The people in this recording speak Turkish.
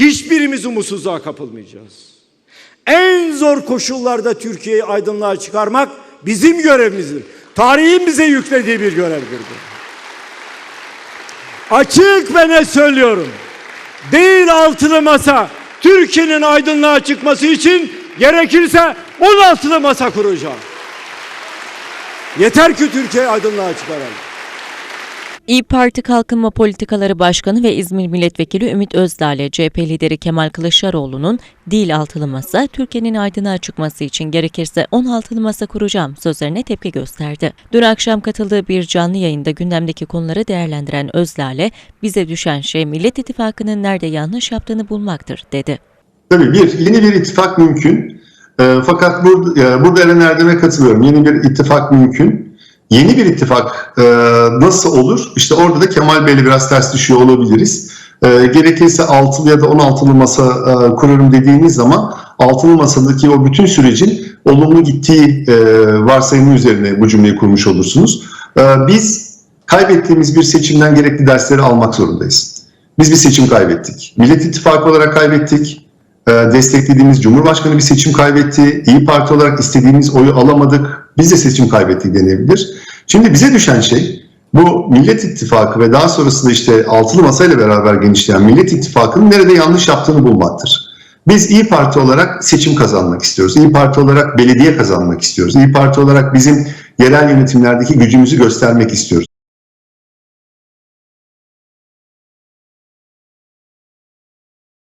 hiçbirimiz umutsuzluğa kapılmayacağız. En zor koşullarda Türkiye'yi aydınlığa çıkarmak bizim görevimizdir. Tarihin bize yüklediği bir görevdir. bu. Açık ve net söylüyorum. Değil altılı masa. Türkiye'nin aydınlığa çıkması için gerekirse 16'lı masa kuracağım. Yeter ki Türkiye aydınlığa çıkaralım. İyi Parti Kalkınma Politikaları Başkanı ve İzmir Milletvekili Ümit Özdağ'le CHP lideri Kemal Kılıçdaroğlu'nun değil altılı masa, Türkiye'nin aydınlığa çıkması için gerekirse 16'lı masa kuracağım sözlerine tepki gösterdi. Dün akşam katıldığı bir canlı yayında gündemdeki konuları değerlendiren Özdağ'le bize düşen şey Millet İttifakı'nın nerede yanlış yaptığını bulmaktır dedi. Tabii bir, yeni bir ittifak mümkün. Ee, fakat burada, e, burada Eren Erdem'e katılıyorum. Yeni bir ittifak mümkün. Yeni bir ittifak e, nasıl olur? İşte orada da Kemal Bey'le biraz ters düşüyor olabiliriz. E, gerekirse altılı ya da 16'lı masa e, kurarım dediğiniz zaman altılı masadaki o bütün sürecin olumlu gittiği e, varsayımı üzerine bu cümleyi kurmuş olursunuz. E, biz kaybettiğimiz bir seçimden gerekli dersleri almak zorundayız. Biz bir seçim kaybettik. Millet İttifakı olarak kaybettik. Ee, desteklediğimiz Cumhurbaşkanı bir seçim kaybetti. İyi Parti olarak istediğimiz oyu alamadık. Biz de seçim kaybettik denebilir. Şimdi bize düşen şey bu Millet İttifakı ve daha sonrasında işte altılı masayla beraber genişleyen Millet İttifakı'nın nerede yanlış yaptığını bulmaktır. Biz İyi Parti olarak seçim kazanmak istiyoruz. İyi Parti olarak belediye kazanmak istiyoruz. İyi Parti olarak bizim yerel yönetimlerdeki gücümüzü göstermek istiyoruz.